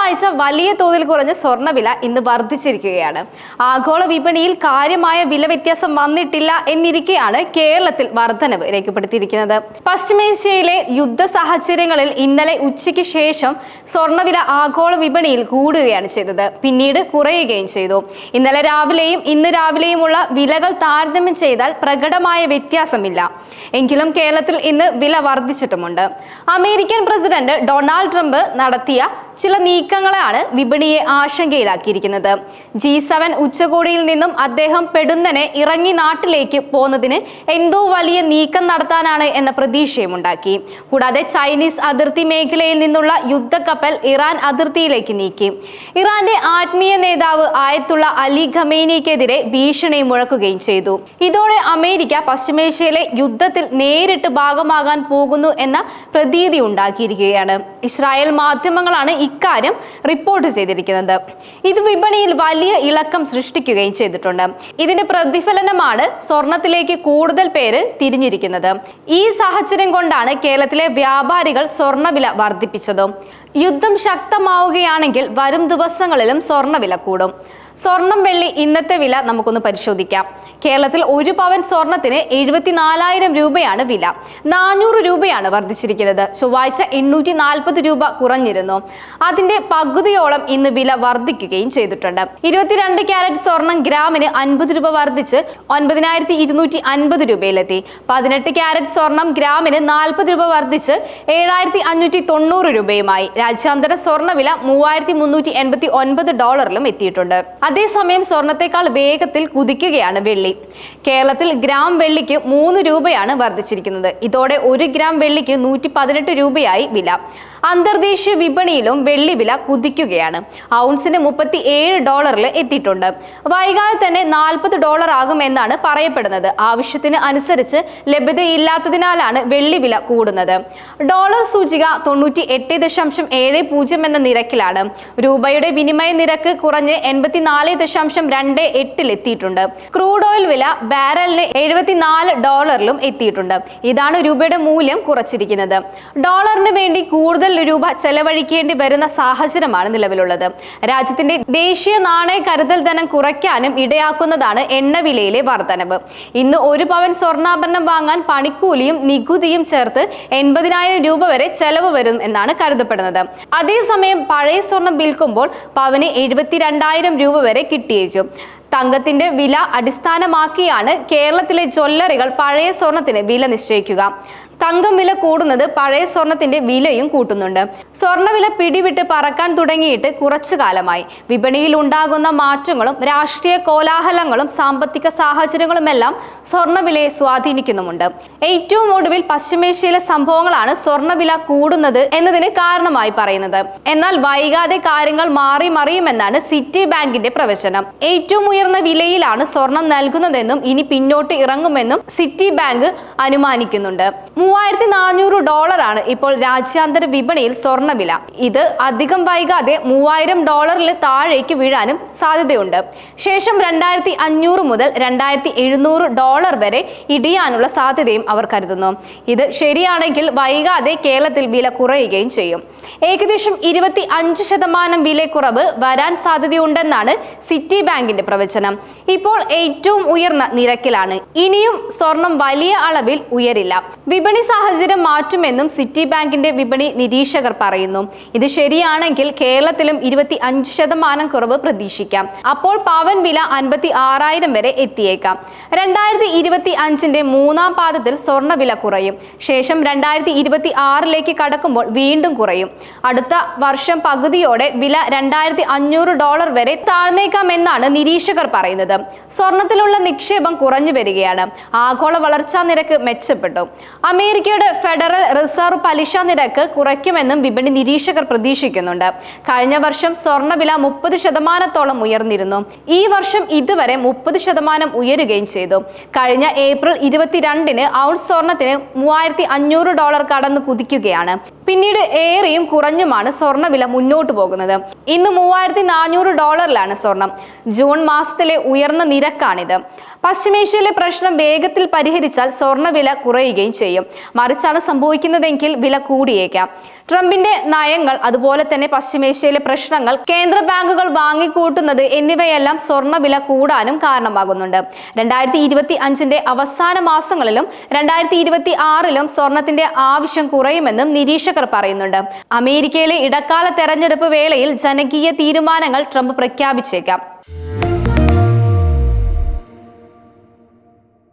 ചൊവ്വാഴ്ച വലിയ തോതിൽ കുറഞ്ഞ സ്വർണവില ഇന്ന് വർദ്ധിച്ചിരിക്കുകയാണ്. ആഗോള വിപണിയിൽ കാര്യമായ വില വ്യത്യാസം വന്നിട്ടില്ല എന്നിരിക്കെയാണ് കേരളത്തിൽ വർധനവ് രേഖപ്പെടുത്തിയിരിക്കുന്നത്. പശ്ചിമേഷ്യയിലെ യുദ്ധ സാഹചര്യങ്ങളിൽ ഇന്നലെ ഉച്ചയ്ക്ക് ശേഷം സ്വർണവില ആഗോള വിപണിയിൽ കൂടുകയാണ് ചെയ്തത്. പിന്നീട് കുറയുകയും ചെയ്തു. ഇന്നലെ രാവിലെയും ഇന്ന് രാവിലെയുമുള്ള വിലകൾ താരതമ്യം ചെയ്താൽ പ്രകടമായ വ്യത്യാസമില്ല. എങ്കിലും കേരളത്തിൽ ഇന്ന് വില വർദ്ധിച്ചിട്ടുമുണ്ട്. അമേരിക്കൻ പ്രസിഡന്റ് ഡൊണാൾഡ് ട്രംപ് നടത്തിയ ചില നീക്കങ്ങളാണ് വിപണിയെ ആശങ്കയിലാക്കിയിരിക്കുന്നത്. ജി സെവൻ ഉച്ചകോടിയിൽ നിന്നും അദ്ദേഹം പെടുന്നനെ ഇറങ്ങി നാട്ടിലേക്ക് പോകുന്നതിന് എന്തോ വലിയ നീക്കം നടത്താനാണ് എന്ന പ്രതീക്ഷയും ഉണ്ടാക്കി കൂടാതെ ചൈനീസ് അതിർത്തി മേഖലയിൽ നിന്നുള്ള യുദ്ധക്കപ്പൽ ഇറാൻ അതിർത്തിയിലേക്ക് നീക്കി. ഇറാന്റെ ആത്മീയ നേതാവ് ആയത്തുള്ള അലി ഖമേനിക്കെതിരെ ഭീഷണി മുഴക്കുകയും ചെയ്തു. ഇതോടെ അമേരിക്ക പശ്ചിമേഷ്യയിലെ യുദ്ധത്തിൽ നേരിട്ട് ഭാഗമാകാൻ പോകുന്നു എന്ന പ്രതീതി ഉണ്ടാക്കിയിരിക്കുകയാണ് ഇസ്രായേൽ മാധ്യമങ്ങളാണ് ഇക്കാര്യം റിപ്പോർട്ട് ചെയ്തിരിക്കുന്നത്. ഇത് വിപണിയിൽ വലിയ ഇളക്കം സൃഷ്ടിക്കുകയും ചെയ്തിട്ടുണ്ട്. ഇതിന്റെ പ്രതിഫലനമാണ് സ്വർണത്തിലേക്ക് കൂടുതൽ പേര് തിരിഞ്ഞിരിക്കുന്നത്. ഈ സാഹചര്യം കൊണ്ടാണ് കേരളത്തിലെ വ്യാപാരികൾ സ്വർണവില വർദ്ധിപ്പിച്ചത്. യുദ്ധം ശക്തമാവുകയാണെങ്കിൽ വരും ദിവസങ്ങളിലും സ്വർണവില കൂടും. സ്വർണം വെള്ളി ഇന്നത്തെ വില നമുക്കൊന്ന് പരിശോധിക്കാം. കേരളത്തിൽ ഒരു പവൻ സ്വർണത്തിന് എഴുപത്തിനാലായിരം രൂപയാണ് വില. നാനൂറ് രൂപയാണ് വർദ്ധിച്ചിരിക്കുന്നത്. ചൊവ്വാഴ്ച എണ്ണൂറ്റി നാൽപ്പത് രൂപ കുറഞ്ഞിരുന്നു. അതിന്റെ പകുതിയോളം ഇന്ന് വില വർദ്ധിക്കുകയും ചെയ്തിട്ടുണ്ട്. ഇരുപത്തിരണ്ട് ക്യാരറ്റ് സ്വർണം ഗ്രാമിന് അൻപത് രൂപ വർദ്ധിച്ച് ഒൻപതിനായിരത്തി ഇരുന്നൂറ്റി അൻപത് രൂപയിലെത്തി. പതിനെട്ട് ക്യാരറ്റ് സ്വർണം ഗ്രാമിന് നാൽപ്പത് രൂപ വർദ്ധിച്ച് ഏഴായിരത്തി അഞ്ഞൂറ്റി തൊണ്ണൂറ് രൂപയുമായി. രാജ്യാന്തര സ്വർണവില മൂവായിരത്തി മുന്നൂറ്റി എൺപത്തി ഒൻപത് ഡോളറിലും എത്തിയിട്ടുണ്ട്. അതേസമയം സ്വർണത്തെക്കാൾ വേഗത്തിൽ കുതിക്കുകയാണ് വെള്ളി. കേരളത്തിൽ ഗ്രാം വെള്ളിക്ക് മൂന്ന് രൂപയാണ് വർദ്ധിച്ചിരിക്കുന്നത്. ഇതോടെ ഒരു ഗ്രാം വെള്ളിക്ക് നൂറ്റി രൂപയായി വില. അന്തർദേശീയ വിപണിയിലും വെള്ളി വില കുതിക്കുകയാണ്. ഔൺസിന് മുപ്പത്തി ഏഴ് ഡോളറിൽ എത്തിയിട്ടുണ്ട്. വൈകാതെ തന്നെ നാൽപ്പത് ഡോളർ ആകുമെന്നാണ് പറയപ്പെടുന്നത്. ആവശ്യത്തിന് അനുസരിച്ച് ലഭ്യതയില്ലാത്തതിനാലാണ് വെള്ളി വില കൂടുന്നത്. ഡോളർ സൂചിക തൊണ്ണൂറ്റി എട്ട് ദശാംശം ഏഴ് പൂജ്യം എന്ന നിരക്കിലാണ്. രൂപയുടെ വിനിമയ നിരക്ക് കുറഞ്ഞ് എൺപത്തിനാല് ദശാംശം രണ്ട് എട്ടിൽ എത്തിയിട്ടുണ്ട്. ക്രൂഡ് ഓയിൽ വില ബാരലിന് എഴുപത്തിനാല് ഡോളറിലും എത്തിയിട്ടുണ്ട്. ഇതാണ് രൂപയുടെ മൂല്യം കുറച്ചിരിക്കുന്നത്. ഡോളറിന് വേണ്ടി കൂടുതൽ രൂപ ചെലവഴിക്കേണ്ടി വരുന്ന സാഹചര്യമാണ് നിലവിലുള്ളത്. രാജ്യത്തിന്റെ ദേശീയ നാണയ കരുതൽ ധനം കുറയ്ക്കാനും ഇടയാക്കുന്നതാണ് എണ്ണവിലയിലെ വർധനവ്. ഇന്ന് ഒരു പവൻ സ്വർണാഭരണം വാങ്ങാൻ പണിക്കൂലിയും നികുതിയും ചേർത്ത് എൺപതിനായിരം രൂപ വരെ ചെലവ് വരും എന്നാണ് കരുതപ്പെടുന്നത്. അതേസമയം പഴയ സ്വർണം വിൽക്കുമ്പോൾ പവന് എഴുപത്തിരണ്ടായിരം രൂപ വരെ കിട്ടിയേക്കും. തങ്കത്തിന്റെ വില അടിസ്ഥാനമാക്കിയാണ് കേരളത്തിലെ ജ്വല്ലറികൾ പഴയ സ്വർണത്തിന് വില നിശ്ചയിക്കുക. തങ്കം വില കൂടുന്നത് പഴയ സ്വർണത്തിന്റെ വിലയും കൂട്ടുന്നുണ്ട്. സ്വർണവില പിടിവിട്ട് പറക്കാൻ തുടങ്ങിയിട്ട് കുറച്ചു കാലമായി. വിപണിയിൽ ഉണ്ടാകുന്ന മാറ്റങ്ങളും രാഷ്ട്രീയ കോലാഹലങ്ങളും സാമ്പത്തിക സാഹചര്യങ്ങളുമെല്ലാം സ്വർണവിലയെ സ്വാധീനിക്കുന്നുമുണ്ട്. ഏറ്റവും ഒടുവിൽ പശ്ചിമേഷ്യയിലെ സംഭവങ്ങളാണ് സ്വർണവില കൂടുന്നത് എന്നതിന് കാരണമായി പറയുന്നത്. എന്നാൽ വൈകാതെ കാര്യങ്ങൾ മാറി മറിയുമെന്നാണ് സിറ്റി ബാങ്കിന്റെ പ്രവചനം. ഏറ്റവും ഉയർന്ന വിലയിലാണ് സ്വർണം നൽകുന്നതെന്നും ഇനി പിന്നോട്ട് ഇറങ്ങുമെന്നും സിറ്റി ബാങ്ക് അനുമാനിക്കുന്നുണ്ട്. മൂവായിരത്തി നാനൂറ് ഡോളറാണ് ഇപ്പോൾ രാജ്യാന്തര വിപണിയിൽ സ്വർണവില ഇത് അധികം വൈകാതെ മൂവായിരം ഡോളറിൽ താഴേക്ക് വീഴാനും സാധ്യതയുണ്ട്. ശേഷം രണ്ടായിരത്തി അഞ്ഞൂറ് മുതൽ രണ്ടായിരത്തി എഴുന്നൂറ് ഡോളർ വരെ ഇടിയാനുള്ള സാധ്യതയും അവർ കരുതുന്നു. ഇത് ശരിയാണെങ്കിൽ വൈകാതെ കേരളത്തിൽ വില കുറയുകയും ചെയ്യും. ഏകദേശം ഇരുപത്തി അഞ്ച് ശതമാനം വിലക്കുറവ് വരാൻ സാധ്യതയുണ്ടെന്നാണ് സിറ്റി ബാങ്കിന്റെ പ്രവചനം. ഇപ്പോൾ ഏറ്റവും ഉയർന്ന നിരക്കിലാണ്. ഇനിയും സ്വർണം വലിയ അളവിൽ ഉയരില്ല. വിപണി സാഹചര്യം മാറ്റുമെന്നും സിറ്റി ബാങ്കിന്റെ വിപണി നിരീക്ഷകർ പറയുന്നു. ഇത് ശരിയാണെങ്കിൽ കേരളത്തിലും ഇരുപത്തി അഞ്ച് ശതമാനം കുറവ് പ്രതീക്ഷിക്കാം. അപ്പോൾ പവൻ വില അൻപത്തി ആറായിരം വരെ എത്തിയേക്കാം. രണ്ടായിരത്തി ഇരുപത്തി അഞ്ചിന്റെ മൂന്നാം പാദത്തിൽ സ്വർണ വില കുറയും. ശേഷം രണ്ടായിരത്തി ഇരുപത്തി ആറിലേക്ക് കടക്കുമ്പോൾ വീണ്ടും കുറയും. അടുത്ത വർഷം പകുതിയോടെ വില രണ്ടായിരത്തി അഞ്ഞൂറ് ഡോളർ വരെ താഴ്ന്നേക്കാമെന്നാണ് നിരീക്ഷകർ പറയുന്നത്. സ്വർണത്തിലുള്ള നിക്ഷേപം കുറഞ്ഞു വരികയാണ്. ആഗോള വളർച്ചാ നിരക്ക് മെച്ചപ്പെട്ടു. അമേരിക്കയുടെ ഫെഡറൽ റിസർവ് പലിശ നിരക്ക് കുറയ്ക്കുമെന്നും വിപണി നിരീക്ഷകർ പ്രതീക്ഷിക്കുന്നുണ്ട്. കഴിഞ്ഞ വർഷം സ്വർണവില മുപ്പത് ശതമാനത്തോളം ഉയർന്നിരുന്നു. ഈ വർഷം ഇതുവരെ മുപ്പത് ശതമാനം ഉയരുകയും ചെയ്തു. കഴിഞ്ഞ ഏപ്രിൽ ഇരുപത്തിരണ്ടിന് ഔൺസ് സ്വർണത്തിന് മൂവായിരത്തി അഞ്ഞൂറ് ഡോളർ കടന്ന് കുതിക്കുകയാണ്. പിന്നീട് ഏറിയും കുറഞ്ഞുമാണ് സ്വർണവില മുന്നോട്ട് പോകുന്നത്. ഇന്ന് മൂവായിരത്തി നാനൂറ് ഡോളറിലാണ് സ്വർണം. ജൂൺ മാസത്തിലെ ഉയർന്ന നിരക്കാണിത്. പശ്ചിമേഷ്യയിലെ പ്രശ്നം വേഗത്തിൽ പരിഹരിച്ചാൽ സ്വർണവില കുറയുകയും ചെയ്യും. മറിച്ചാണ് സംഭവിക്കുന്നതെങ്കിൽ വില കൂടിയേക്കാം. ട്രംപിന്റെ നയങ്ങൾ അതുപോലെ തന്നെ പശ്ചിമേഷ്യയിലെ പ്രശ്നങ്ങൾ കേന്ദ്ര ബാങ്കുകൾ വാങ്ങിക്കൂട്ടുന്നത് എന്നിവയെല്ലാം സ്വർണവില കൂടാനും കാരണമാകുന്നുണ്ട്. രണ്ടായിരത്തി ഇരുപത്തി അഞ്ചിന്റെ അവസാന മാസങ്ങളിലും രണ്ടായിരത്തി ഇരുപത്തി ആറിലും സ്വർണത്തിന്റെ ആവശ്യം കുറയുമെന്നും നിരീക്ഷകർ പറയുന്നുണ്ട്. അമേരിക്കയിലെ ഇടക്കാല തെരഞ്ഞെടുപ്പ് വേളയിൽ ജനകീയ തീരുമാനങ്ങൾ ട്രംപ് പ്രഖ്യാപിച്ചേക്കാം.